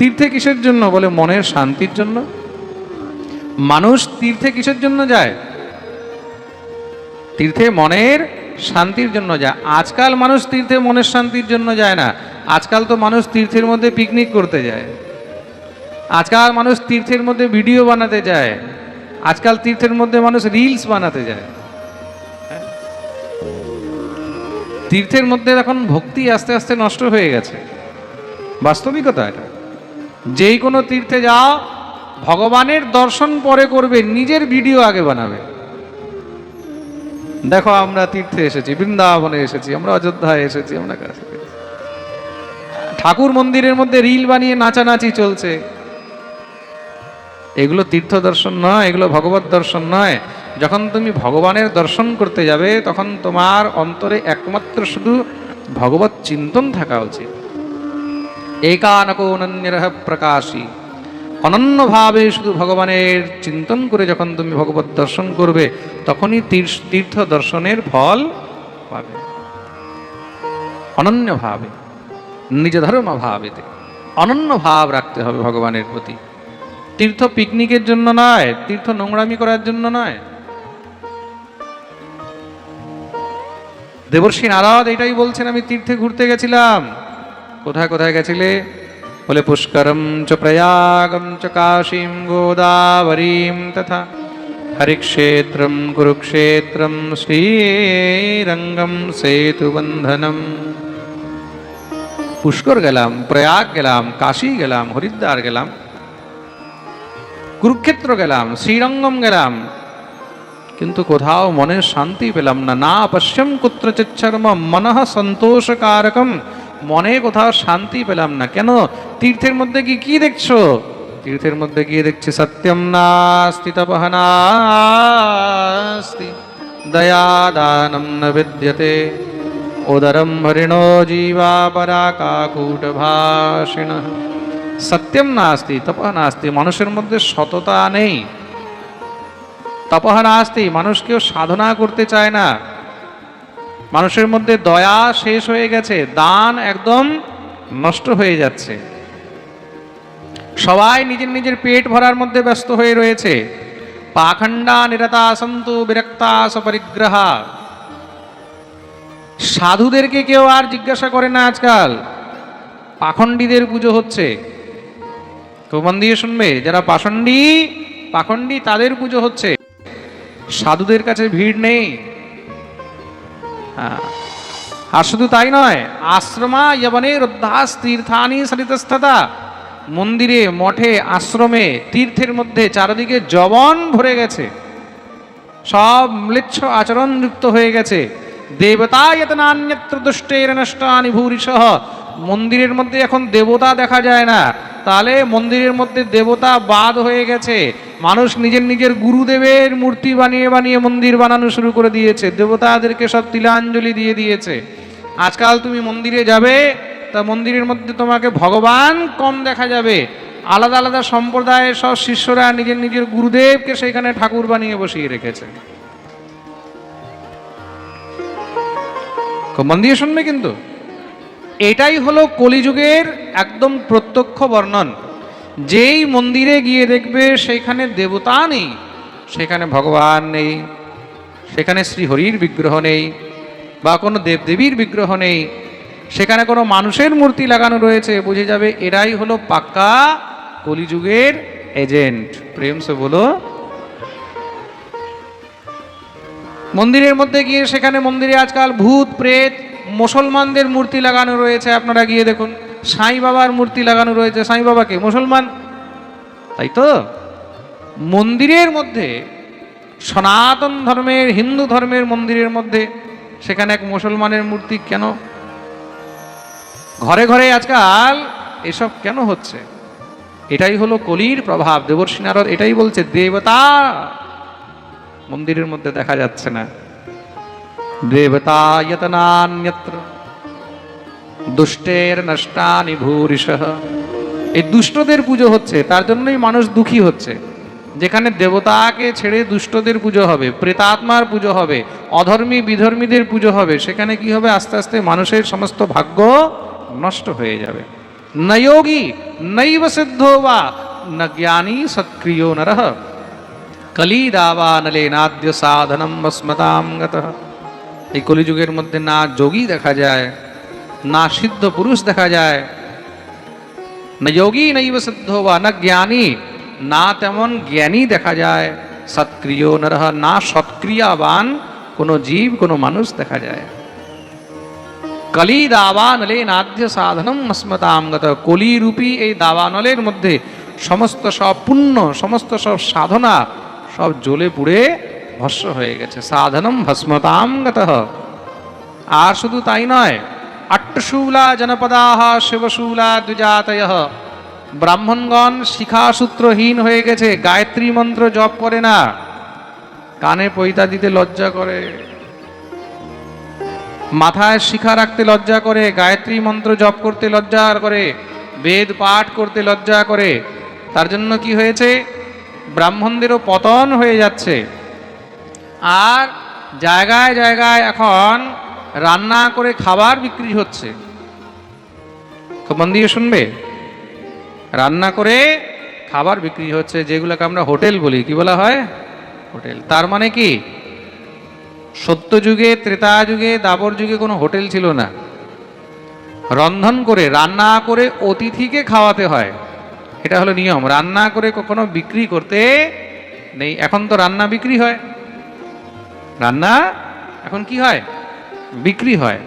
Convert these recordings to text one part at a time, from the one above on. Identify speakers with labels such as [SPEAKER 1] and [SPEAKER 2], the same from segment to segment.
[SPEAKER 1] তীর্থে কিসের জন্য বলে মনের শান্তির জন্য? মানুষ তীর্থে কিসের জন্য যায়? তীর্থে মনের শান্তির জন্য যায়। আজকাল মানুষ তীর্থে মনের শান্তির জন্য যায় না। আজকাল তো মানুষ তীর্থের মধ্যে পিকনিক করতে যায়। আজকাল মানুষ তীর্থের মধ্যে ভিডিও বানাতে যায়। আজকাল তীর্থের মধ্যে মানুষ রিলস বানাতে যায়। তীর্থের মধ্যে এখন ভক্তি আস্তে আস্তে নষ্ট হয়ে গেছে। বাস্তবিকতা এটা। যেই কোনো তীর্থে যাও, ভগবানের দর্শন পরে করবে, নিজের ভিডিও আগে বানাবে। দেখো আমরা তীর্থে এসেছি, বৃন্দাবনে এসেছি, আমরা অযোধ্যায় এসেছি, আমরা কাছে ঠাকুর মন্দিরের মধ্যে রিল বানিয়ে নাচানাচি চলছে। এগুলো তীর্থ দর্শন নয়, এগুলো ভগবত দর্শন নয়। যখন তুমি ভগবানের দর্শন করতে যাবে, তখন তোমার অন্তরে একমাত্র শুধু ভগবত চিন্তন থাকা উচিত। একানকো অনন্যরহ প্রকাশী অনন্যভাবে শুধু ভগবানের চিন্তন করে যখন তুমি ভগবত দর্শন করবে তখনই তীর্থ দর্শনের ফল পাবে অনন্যভাবে নিজ ধর্ম ভাবেতে অনন্য ভাব রাখতে হবে ভগবানের প্রতি। তীর্থ পিকনিকের জন্য নয়, তীর্থ নোংরামি করার জন্য নয়। দেবর্ষী নারদ এটাই বলছেন, আমি তীর্থে ঘুরতে গেছিলাম। কোথায় কোথায় গেছিলে? বলে, পুষ্করম চ প্রয়াগম চ কাশীম গোদাবরীম তথা হরিক্ষেত্রম কুরুক্ষেত্রম শ্রীরঙ্গম সেতুবন্ধনম পুষ্কর গেলাম, প্রয়াগ গেলাম, কাশী গেলাম, হরিদ্বার গেলাম, কুরুক্ষেত্র গেলাম, শ্রীরঙ্গম গেলাম, কিন্তু কোথাও মনের শান্তি পেলাম না। না পশ্যম কুত্রচিচ্ছর্ম মনঃ সন্তোষকারকম। মনে কোথাও শান্তি পেলাম না। কেন? তীর্থের মধ্যে কি কি দেখছ? তীর্থের মধ্যে গিয়ে দেখছি সত্যম নাস্তি তপহ নাস্তি। দয়া দানম ন বিদ্যতে। উদরম হরিণো জীবা পরা কাকুট ভাষিণ। সত্যম নাস্তি তপহ নাস্তি মানুষের মধ্যে সততা নেই। তপহ নাস্তি মানুষ কেউ সাধনা করতে চায় না। মানুষের মধ্যে দয়া শেষ হয়ে গেছে, দান একদম নষ্ট হয়ে যাচ্ছে। সবাই নিজের নিজের পেট ভরার মধ্যে ব্যস্ত হয়ে রয়েছে। পাখণ্ডা নিরতা সন্তু বিরক্তা সপরিগ্রহা। সাধুদেরকে কেউ আর জিজ্ঞাসা করে না আজকাল। পাখণ্ডীদের পুজো হচ্ছে। কেউ মন দিয়ে শুনবে, যারা পাষণ্ডী, পাখণ্ডী তাদের পুজো হচ্ছে। সাধুদের কাছে ভিড় নেই। আর শুধু তাই নয়, আশ্রমা ইয়বনে রুদ্ধাস তীর্থানি সরিতস্থতা মন্দিরে, মঠে, আশ্রমে, তীর্থের মধ্যে চারিদিকে জবন ভরে গেছে। সব ম্লেচ্ছ আচরণ যুক্ত হয়ে গেছে। দেবতা নান্যত্র দুষ্টের নষ্টানি ভূরিসহ মন্দিরের মধ্যে এখন দেবতা দেখা যায় না। তাহলে মন্দিরের মধ্যে দেবতা বাদ হয়ে গেছে। মানুষ নিজের নিজের গুরুদেবের মূর্তি বানিয়ে বানিয়ে মন্দির বানানো শুরু করে দিয়েছে। দেবতাদেরকে সব তিলাঞ্জলি দিয়ে দিয়েছে। আজকাল তুমি মন্দিরে যাবে, তা মন্দিরের মধ্যে তোমাকে ভগবান কম দেখা যাবে। আলাদা আলাদা সম্প্রদায়ের সব শিষ্যরা নিজের নিজের গুরুদেবকে সেখানে ঠাকুর বানিয়ে বসিয়ে রেখেছে। খুব মন দিয়ে শুনবে কিন্তু? এটাই হলো কলিযুগের একদম প্রত্যক্ষ বর্ণন। যেই মন্দিরে গিয়ে দেখবে সেখানে দেবতা নেই, সেখানে ভগবান নেই, সেখানে শ্রীহরির বিগ্রহ নেই বা কোনো দেবদেবীর বিগ্রহ নেই, সেখানে কোনো মানুষের মূর্তি লাগানো রয়েছে, বুঝে যাবে এরাই হলো পাক্কা কলিযুগের এজেন্ট। প্রেম সে বলো। মন্দিরের মধ্যে গিয়ে সেখানে মন্দিরে আজকাল ভূত, প্রেত মুসলমানদের মূর্তি লাগানো রয়েছে, আপনারা গিয়ে দেখুন। সাই বাবার মূর্তি লাগানো রয়েছে। সাই বাবাকে, মুসলমান? তাই তো? মন্দিরের মধ্যে, সনাতন ধর্মের, হিন্দু ধর্মের মন্দিরের মধ্যে, সেখানে এক মুসলমানের মূর্তি কেন? ঘরে ঘরে আজকাল এসব কেন হচ্ছে? এটাই হলো কলির প্রভাব। দেবর্ষী নারদ এটাই বলছে, দেবতা! মন্দিরের মধ্যে দেখা যাচ্ছে না। দেবতায়তনান্যত্র দুষ্টের নষ্টানি ভূরিশ এই দুষ্টদের পুজো হচ্ছে, তার জন্যই মানুষ দুঃখী হচ্ছে। যেখানে দেবতাকে ছেড়ে দুষ্টদের পুজো হবে, প্রেতাত্মার পুজো হবে, অধর্মী বিধর্মীদের পুজো হবে, সেখানে কি হবে? আস্তে আস্তে মানুষের সমস্ত ভাগ্য নষ্ট হয়ে যাবে। নয়োগী নৈব সিদ্ধ বা না জ্ঞানী সৎক্রিয় নরহ কলিদাবানলেনাদ্য সাধনম ভস্মতাম গতঃ এই কলিযুগের মধ্যে না যোগী দেখা যায়, না সিদ্ধ পুরুষ দেখা যায়। না যোগী নৈব সিদ্ধ বা না জ্ঞানী, না তেমন জ্ঞানী দেখা যায়। সৎক্রিয় নরহ, না সৎক্রিয়াবান কোনো জীব, কোনো মানুষ দেখা যায়। কলি দাবানলে নাদ্য সাধনম অস্মতাম গত। কলিরূপী এই দাবানলের মধ্যে সমস্ত সব পুণ্য, সমস্ত সব সাধনা সব জ্বলে পুড়ে ভস্ম হয়ে গেছে। সাধনম ভস্মতাম গত। আর শুধু তাই নয়, আট্টশূলা জনপদাহ শিবশূলা দ্বিজাতয়। ব্রাহ্মণগণ শিখাসূত্রহীন হয়ে গেছে, গায়ত্রী মন্ত্র জপ করে না। কানে পৈতা দিতে লজ্জা করে। মাথায় শিখা রাখতে লজ্জা করে, গায়ত্রী মন্ত্র জপ করতে লজ্জা করে, বেদ পাঠ করতে লজ্জা করে। তার জন্য কি হয়েছে? ব্রাহ্মণদেরও পতন হয়ে যাচ্ছে। আর জায়গায় জায়গায় এখন রান্না করে খাবার বিক্রি হচ্ছে। খুব মন দিয়ে শুনবে? রান্না করে খাবার বিক্রি হচ্ছে, যেগুলোকে আমরা হোটেল বলি। কি বলা হয়? হোটেল। তার মানে কি? সত্য যুগে, ত্রেতা যুগে দাবর যুগে কোনো হোটেল ছিল না। রন্ধন করে, রান্না করে অতিথিকে খাওয়াতে হয়। এটা হলো নিয়ম। রান্না করে কখনো বিক্রি করতে নেই। এখন তো রান্না বিক্রি হয়। রান্না? এখন কি হয়? বিক্রি হয়।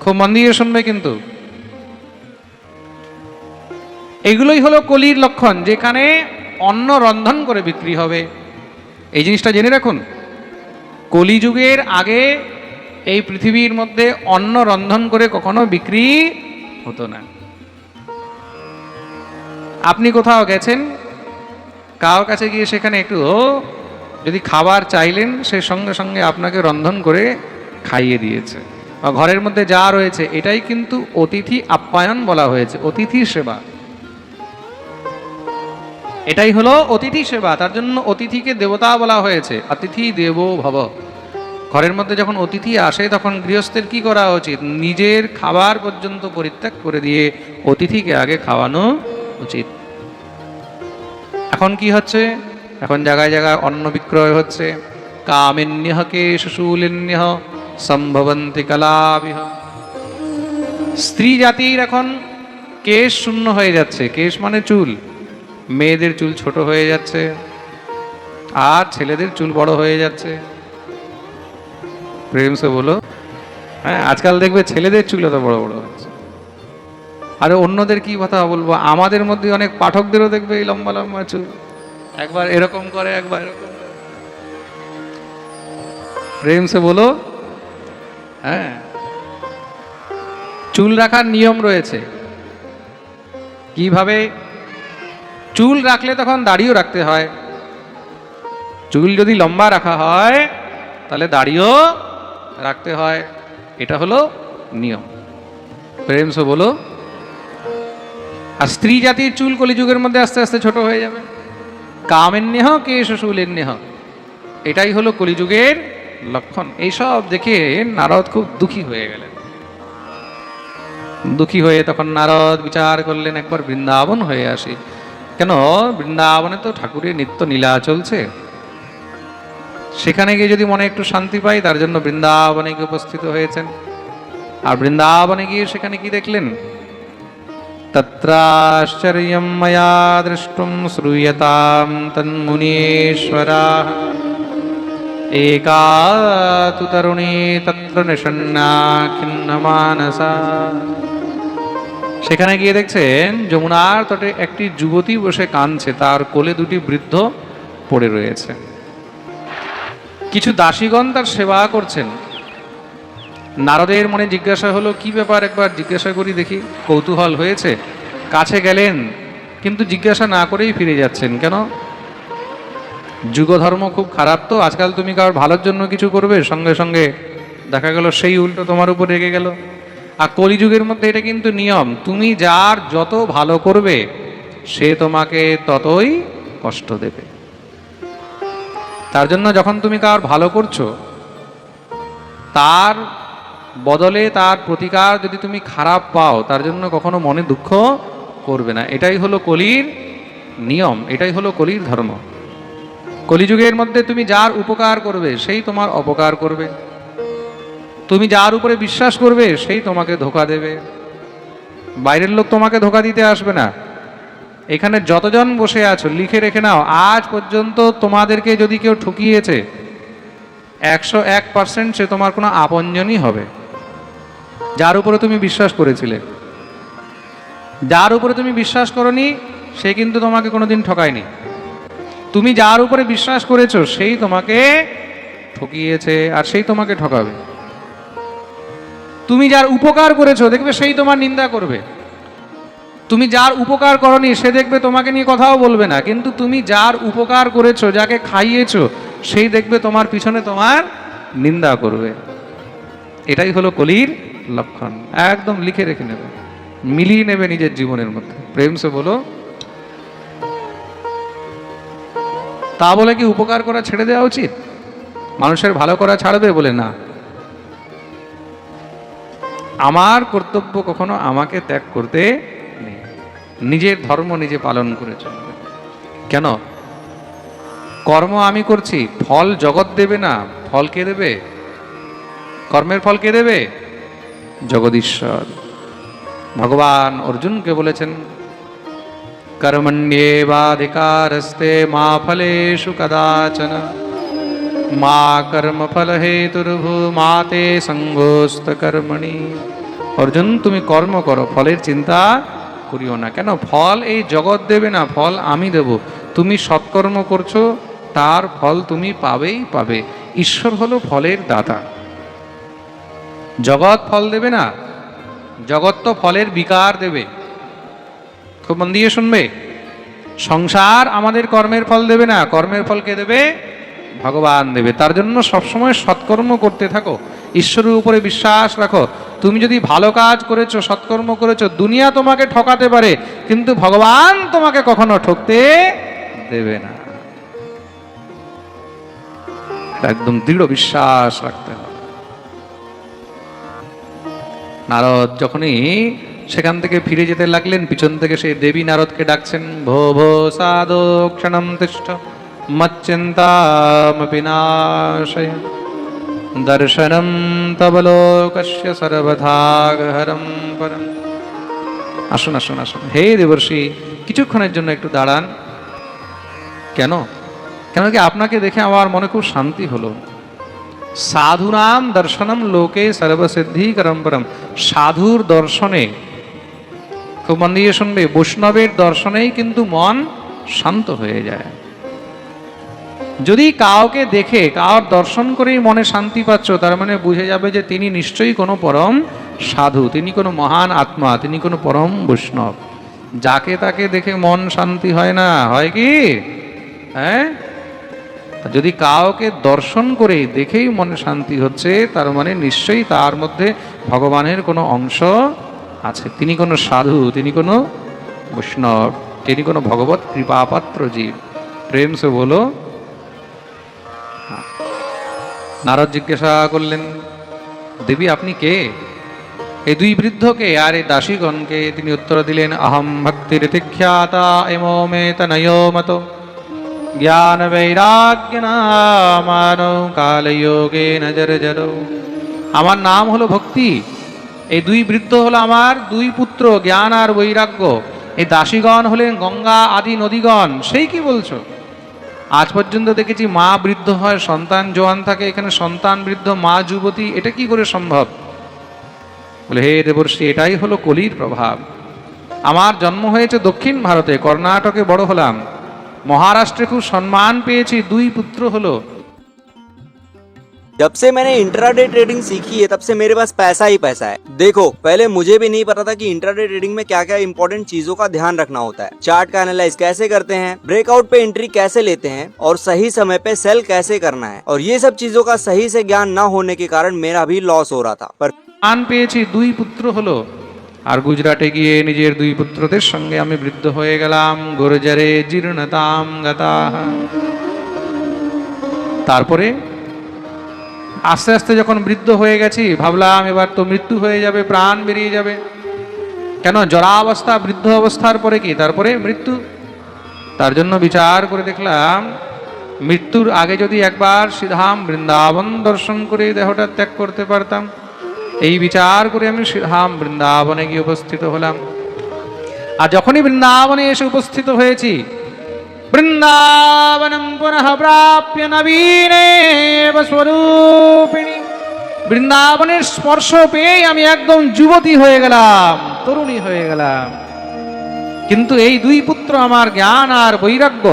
[SPEAKER 1] খুব মন দিয়ে শুনবে কিন্তু। এগুলোই হলো কলির লক্ষণ, যেখানে অন্ন রন্ধন করে বিক্রি হবে। এই জিনিসটা জেনে রাখুন। কলিযুগের আগে এই পৃথিবীর মধ্যে অন্ন রন্ধন করে কখনো বিক্রি হতো না। আপনি কোথাও গেছেন? কারোর কাছে গিয়ে সেখানে একটু যদি খাবার চাইলেন, সে সঙ্গে সঙ্গে আপনাকে রন্ধন করে খাইয়ে দিয়েছে। বা ঘরের মধ্যে যা রয়েছে, এটাই কিন্তু অতিথি আপ্যায়ন বলা হয়েছে, অতিথি সেবা। এটাই হলো অতিথি সেবা, তার জন্য অতিথিকে দেবতা বলা হয়েছে, অতিথি দেব ভব। ঘরের মধ্যে যখন অতিথি আসে, তখন গৃহস্থের কি করা উচিত? নিজের খাবার পর্যন্ত পরিত্যাগ করে দিয়ে অতিথিকে আগে খাওয়ানো উচিত। এখন কি হচ্ছে? এখন জায়গায় জায়গায় অন্ন বিক্রয় হচ্ছে। কামিন্যহ কেশশূলিন্যহ সম্ভবন্তি কলাবিহ। স্ত্রী জাতির এখন কেশ শূন্য হয়ে যাচ্ছে। কেশ মানে চুল। মেয়েদের চুল ছোট হয়ে যাচ্ছে। আর ছেলেদের চুল বড় হয়ে যাচ্ছে। প্রেম সে বলো। হ্যাঁ আজকাল দেখবে ছেলেদের চুল এত বড় বড় হচ্ছে। আরে অন্যদের কি কথা বলব? আমাদের মধ্যে অনেক পাঠকদেরও দেখবে এই লম্বা লম্বা চুল। একবার এরকম করে, একবার এরকম প্রেম সে বলো হ্যাঁ। চুল রাখার নিয়ম রয়েছে। কীভাবে? চুল রাখলে তখন দাড়িও রাখতে হয়। চুল যদি লম্বা রাখা হয়, তাহলে দাড়িও রাখতে হয়। এটা হলো নিয়ম। প্রেম সে বলো, আর স্ত্রী জাতির চুল কলিযুগের মধ্যে আস্তে আস্তে ছোট হয়ে যাবে। কামেন্যহ কে শ্বশুলেন্যহ এটাই হলো কলিযুগের লক্ষণ। এইসব দেখে নারদ খুব দুঃখী হয়ে গেলেন। দুঃখী হয়ে তখন নারদ বিচার করলেন, একবার বৃন্দাবন হয়ে আসি। কেন? বৃন্দাবনে তো ঠাকুরের নিত্য নীলা চলছে। সেখানে গিয়ে যদি মনে একটু শান্তি পাই, তার জন্য বৃন্দাবনে গিয়ে উপস্থিত হয়েছেন। আর বৃন্দাবনে গিয়ে সেখানে কি দেখলেন? ময়া দ্রষ্টুম শ্রূয়তাম তন্মুনীশ্বরা একা তু তরুণী তত্র নিষণ্ণা খিন্ন মানসা সেখানে গিয়ে দেখছেন যমুনার তটে একটি যুবতী বসে কাঁদছে, তার কোলে দুটি বৃদ্ধ পড়ে রয়েছে। কিছু দাসীগণ তার সেবা করছেন। নারদের মনে জিজ্ঞাসা হলো, কি ব্যাপার একবার জিজ্ঞাসা করি দেখি, কৌতূহল হয়েছে। কাছে গেলেন, কিন্তু জিজ্ঞাসা না করেই ফিরে যাচ্ছেন কেন? যুগধর্ম খুব খারাপ তো, আজকাল তুমি কারোর ভালোর জন্য কিছু করবে? সঙ্গে সঙ্গে দেখা গেল সেই উল্টো তোমার উপর রেগে গেল। আর কলিযুগের মধ্যে এটা কিন্তু নিয়ম, তুমি যার যত ভালো করবে, সে তোমাকে ততই কষ্ট দেবে। তার জন্য যখন তুমি কার ভালো করছ, তার বদলে তার প্রতিকার যদি তুমি খারাপ পাও, তার জন্য কখনো মনে দুঃখ করবে না। এটাই হলো কলির নিয়ম, এটাই হলো কলির ধর্ম। কলিযুগের মধ্যে তুমি যার উপকার করবে, সেই তোমার অপকার করবে। তুমি যার উপরে বিশ্বাস করবে, সেই তোমাকে ধোকা দেবে। বাইরের লোক তোমাকে ধোকা দিতে আসবে না। এখানে যতজন বসে আছো, লিখে রেখে নাও, আজ পর্যন্ত তোমাদেরকে যদি কেউ ঠকিয়েছে, একশো এক পার্সেন্ট সে তোমার কোনো আপনজনই হবে। যার উপরে তুমি বিশ্বাস করেছিলে। যার উপরে তুমি বিশ্বাস করনি, সে কিন্তু তোমাকে কোনোদিন ঠকায়নি। তুমি যার উপরে বিশ্বাস করেছ, সেই তোমাকে ঠকিয়েছে আর সেই তোমাকে ঠকাবে। তুমি যার উপকার করেছ, দেখবে সেই তোমার নিন্দা করবে। তুমি যার উপকার করনি, সে দেখবে তোমাকে নিয়ে কথাও বলবে না। কিন্তু তুমি যার উপকার করেছ, যাকে খাইয়েছো, সেই দেখবে তোমার পিছনে তোমার নিন্দা করবে। এটাই হলো কলির লক্ষণ। একদম লিখে রেখে নেবে। মিলিয়ে নেবে নিজের জীবনের মধ্যে। প্রেম সে বলো, তা বলে কি উপকার করা ছেড়ে দেওয়া উচিত? মানুষের ভালো করা ছাড়বে বলে না। আমার কর্তব্য কখনো আমাকে ত্যাগ করতে নেই। নিজের ধর্ম নিজে পালন করে চলবে। কেন? কর্ম আমি করছি, ফল জগৎ দেবে না। ফল কে দেবে? কর্মের ফল কে দেবে? জগদীশ্বর। ভগবান অর্জুনকে বলেছেন কর্মণ্যেবাধিকারস্তে মা ফলেষু কদাচন। মা কর্ম ফল হেতুর্ভু মা তে সঙ্গোস্ত কর্মণি। অর্জুন, তুমি কর্ম করো, ফলের চিন্তা করিও না। কেন? ফল এই জগৎ দেবে না, ফল আমি দেব। তুমি সৎকর্ম করছ, তার ফল তুমি পাবেই পাবে। ঈশ্বর হলো ফলের দাতা। জগৎ ফল দেবে না, জগৎ তো ফলের বিকার দেবে। খুব মন দিয়ে শুনবে? সংসার আমাদের কর্মের ফল দেবে না, কর্মের ফল কে দেবে? ভগবান দেবে। তার জন্য সবসময় সৎকর্ম করতে থাকো। ঈশ্বরের উপরে বিশ্বাস রাখো। তুমি যদি ভালো কাজ করেছ, সৎকর্ম করেছ, দুনিয়া তোমাকে ঠকাতে পারে, কিন্তু ভগবান তোমাকে কখনো ঠকতে দেবে না। একদম দৃঢ় বিশ্বাস রাখতে নারদ, যখনই সেখান থেকে ফিরে যেতে লাগলেন, পিছন থেকে সেই দেবী নারদকে ডাকছেন, ভো ভো, সাধো ক্ষণম তিষ্ঠ মচ্চিন্তামপি নাশয় দর্শনম তব লোকস্য সর্বথাগহরম পরম। আসুন আসুন আসুন। হে দেবর্ষি, কিছুক্ষণের জন্য একটু দাঁড়ান। কেন? কেন কি আপনাকে দেখে আমার মনে খুব শান্তি হলো? সাধুনাম দর্শনম লোকে সর্বসিদ্ধি করম সাধুর দর্শনে। খুব মন দিয়ে শুনবে, বৈষ্ণবের দর্শনেই কিন্তু মন শান্ত হয়ে যায়। যদি কাউকে দেখে কার দর্শন করেই মনে শান্তি পাচ্ছ, তার মানে বুঝে যাবে যে তিনি নিশ্চয়ই কোনো পরম সাধু, তিনি কোনো মহান আত্মা, তিনি কোনো পরম বৈষ্ণব। যাকে তাকে দেখে মন শান্তি হয় না, হয় কি? হ্যাঁ? যদি কাউকে দর্শন করে দেখেই মনে শান্তি হচ্ছে, তার মানে নিশ্চয়ই তার মধ্যে ভগবানের কোনো অংশ আছে। তিনি কোনো সাধু, তিনি কোনো বৈষ্ণব, তিনি কোনো ভগবত কৃপাপাত্র জীব। প্রেম সে বলো। হ্যাঁ। নারদ জিজ্ঞাসা করলেন, দেবী, আপনি কে? এই দুই বৃদ্ধকে আর এই দাসীগণকে? তিনি উত্তর দিলেন, আহম ভক্তির তিখ্যাতা এমো মে তনয় মত। জ্ঞান বৈরাগ্য নামানো কালযোগে নজর জরো আমার নাম হলো ভক্তি এই দুই বৃদ্ধ হলো আমার দুই পুত্র জ্ঞান আর বৈরাগ্য এই দাসীগণ হলেন গঙ্গা আদি নদীগণ সেই কি বলছো? আজ পর্যন্ত দেখেছি মা বৃদ্ধ হয়, সন্তান জোয়ান থাকে, এখানে সন্তান বৃদ্ধ, মা যুবতী, এটা কি করে সম্ভব? বলে, হে দেবর্ষি, এটাই হলো কলির প্রভাব। আমার জন্ম হয়েছে দক্ষিণ ভারতে, কর্ণাটকে বড় হলাম। महाराष्ट्र को सम्मान पे दुई पुत्र हल
[SPEAKER 2] जब से मैंने इंट्राडे ट्रेडिंग सीखी है तब से मेरे पास पैसा ही पैसा है। देखो पहले मुझे भी नहीं पता था कि इंट्राडे ट्रेडिंग में क्या क्या इंपॉर्टेंट चीज़ों का ध्यान रखना होता है। चार्ट का एनालाइज कैसे करते हैं ब्रेकआउट पे एंट्री कैसे लेते हैं और सही समय पे सेल कैसे करना है। और ये सब चीज़ों का सही से ज्ञान न होने के कारण मेरा भी लॉस हो रहा था पर
[SPEAKER 1] पे दुई पुत्र हलो। আর গুজরাটে গিয়ে নিজের দুই পুত্রদের সঙ্গে আমি বৃদ্ধ হয়ে গেলাম। গোরজারে জীর্ণতাম গাতা। তারপরে আস্তে আস্তে যখন বৃদ্ধ হয়ে গেছি, ভাবলাম এবার তো মৃত্যু হয়ে যাবে, প্রাণ বেরিয়ে যাবে। কেন? জরা অবস্থা বৃদ্ধ অবস্থার পরে কি? তারপরে মৃত্যু। তার জন্য বিচার করে দেখলাম, মৃত্যুর আগে যদি একবার শ্রীধাম বৃন্দাবন দর্শন করে দেহটা ত্যাগ করতে পারতাম। এই বিচার করে আমি শ্রীধাম বৃন্দাবনে গিয়ে উপস্থিত হলাম। আর যখনই বৃন্দাবনে এসে উপস্থিত হয়েছি, বৃন্দাবনম পুনঃ প্রাপ্য নবীনে স্বরূপিণী। বৃন্দাবনের স্পর্শ পেয়ে আমি একদম যুবতী হয়ে গেলাম, তরুণী হয়ে গেলাম। কিন্তু এই দুই পুত্র আমার জ্ঞান আর বৈরাগ্য,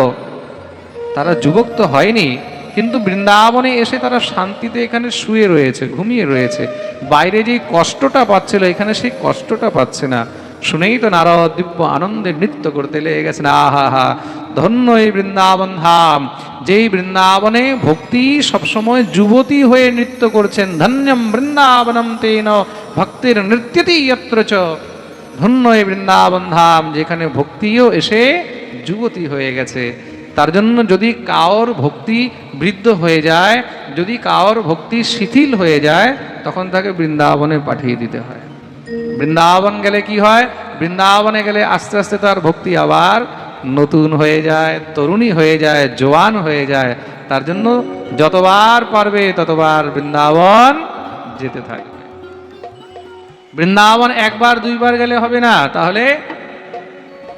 [SPEAKER 1] তারা যুবক তো হয়নি। কিন্তু বৃন্দাবনে এসে তারা শান্তিতে এখানে শুয়ে রয়েছে, ঘুমিয়ে রয়েছে। বাইরে যে কষ্টটা পাচ্ছিল, এখানে সেই কষ্টটা পাচ্ছে না। শুনেই তো নারদ দিব্য আনন্দে নৃত্য করতে লেগে গেছেন, আহা, হা, ধন্য এই বৃন্দাবন ধাম। যেই বৃন্দাবনে ভক্তি সবসময় যুবতী হয়ে নৃত্য করছেন, ধন্যম বৃন্দাবনম তেন, ভক্তির নৃত্যতি যত্র চ। ধন্য এই বৃন্দাবন ধাম, যেখানে ভক্তিও এসে যুবতী হয়ে গেছে। তার জন্য যদি কাওর ভক্তি বৃদ্ধ হয়ে যায়, যদি কাওর ভক্তি শিথিল হয়ে যায়, তখন তাকে বৃন্দাবনে পাঠিয়ে দিতে হয়। বৃন্দাবন গেলে কি হয়? বৃন্দাবনে গেলে আস্তে আস্তে তার ভক্তি আবার নতুন হয়ে যায়, তরুণী হয়ে যায়, জোয়ান হয়ে যায়। তার জন্য যতবার পারবে ততবার বৃন্দাবন যেতে থাকবে। বৃন্দাবন একবার, দুইবার গেলে হবে না। তাহলে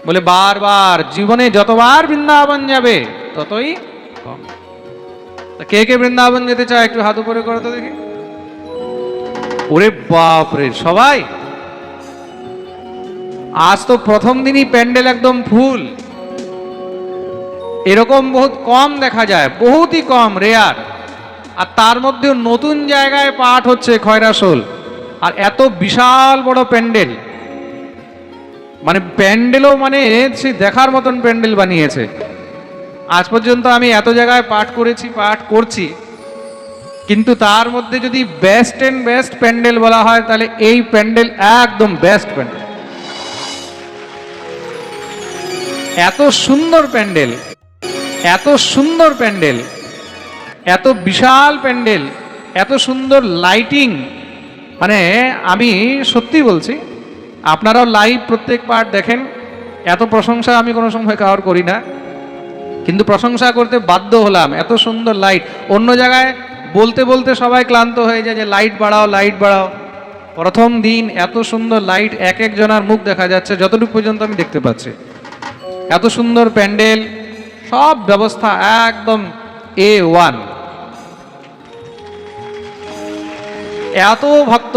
[SPEAKER 1] বলে বারবার, জীবনে যতবার বৃন্দাবন যাবে, ততই কম। কে কে বৃন্দাবন যেতে চায়, একটু হাত উপরে করো তো দেখি। ওরে বাপরে, সবাই! আজ তো প্রথম দিনই প্যান্ডেল একদম ফুল। এরকম বহুত কম দেখা যায়, বহুতই কম, রেয়ার। আর তার মধ্যেও নতুন জায়গায় পাঠ হচ্ছে খয়রাসোল। আর এত বিশাল বড় প্যান্ডেল। মানে প্যান্ডেলও মানে সে দেখার মতন প্যান্ডেল বানিয়েছে। আজ পর্যন্ত আমি এত জায়গায় পাঠ করেছি, পাঠ করছি। কিন্তু তার মধ্যে যদি বেস্ট অ্যান্ড বেস্ট প্যান্ডেল বলা হয়, তাহলে এই প্যান্ডেল একদম বেস্ট প্যান্ডেল। এত সুন্দর প্যান্ডেল, এত সুন্দর প্যান্ডেল, এত বিশাল প্যান্ডেল, এত সুন্দর লাইটিং মানে আমি সত্যি বলছি আপনারাও লাইভ প্রত্যেক পার্ট দেখেন। এত প্রশংসা আমি কোনো সময় কারোর করি না। কিন্তু প্রশংসা করতে বাধ্য হলাম। এত সুন্দর লাইট অন্য জায়গায় বলতে বলতে সবাই ক্লান্ত হয়ে যায় যে লাইট বাড়াও লাইট বাড়াও। প্রথম দিন এত সুন্দর লাইট এক একজনের মুখ দেখা যাচ্ছে, যতটুকু পর্যন্ত আমি দেখতে পাচ্ছি। এত সুন্দর প্যান্ডেল, সব ব্যবস্থা একদম এ ওয়ান এত ভক্ত।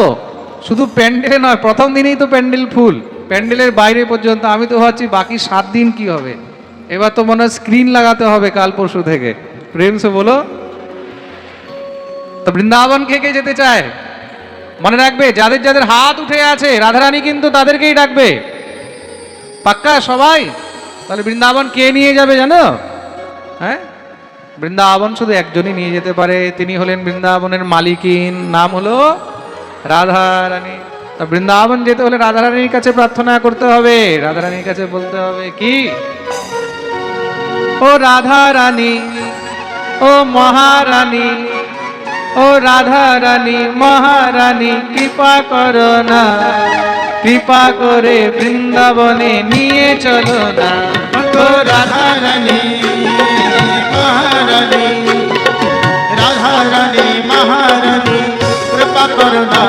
[SPEAKER 1] শুধু প্যান্ডেলে নয়, প্রথম দিনেই তো প্যান্ডেল ফুল। প্যান্ডেলের বাইরে পর্যন্ত আমি তো ভাবছি বাকি সাত দিন কি হবে। এবার তো মনে হয় স্ক্রিন লাগাতে হবে কাল পরশু থেকে। প্রেম সে বলো। তো বৃন্দাবন কে কে যেতে চায়? মনে রাখবে, যাদের যাদের হাত উঠে আছে, রাধারানী কিন্তু তাদেরকেই ডাকবে। পাক্কা সবাই? তাহলে বৃন্দাবন কে নিয়ে যাবে জানো? হ্যাঁ? বৃন্দাবন শুধু একজনই নিয়ে যেতে পারে। তিনি হলেন বৃন্দাবনের মালিকিন। নাম হলো রাধা রানী তা বৃন্দাবন যেতে হলে রাধারানীর কাছে প্রার্থনা করতে হবে। রাধারানীর কাছে বলতে হবে, কি? ও রাধারানী, ও মহারানী, ও রাধা রানী মহারানী, কৃপা করো না। কৃপা করে বৃন্দাবনে নিয়ে চলো না।
[SPEAKER 3] ও রাধা রানী মহারানী রাধা রানী মহারানী কৃপা করো না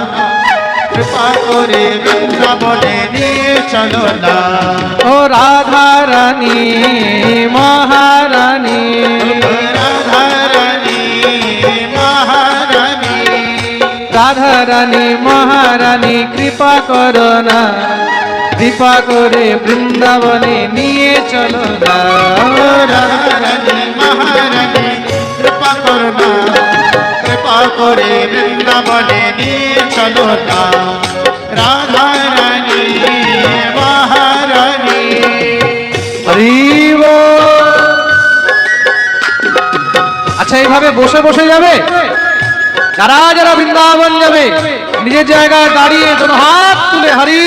[SPEAKER 3] কৃপা করে বৃন্দাবনে নিয়ে চলো না।
[SPEAKER 1] ও রাধা রানী মহারানী।
[SPEAKER 3] রাধা রানী মহারানী।
[SPEAKER 1] রাধা রানী মহারানী কৃপা করো না। কৃপা করে বৃন্দাবনে নিয়ে চলো না।
[SPEAKER 3] ও রাধা রানী মহারানী। করে বৃন্দাবনে নিয়ে চলো না রাধা রানী মহারানী।
[SPEAKER 1] আচ্ছা এইভাবে বসে বসে যাবে যারা যারা বৃন্দাবন যাবে নিজের জায়গায় দাঁড়িয়ে যেন হাত তুলে হরি।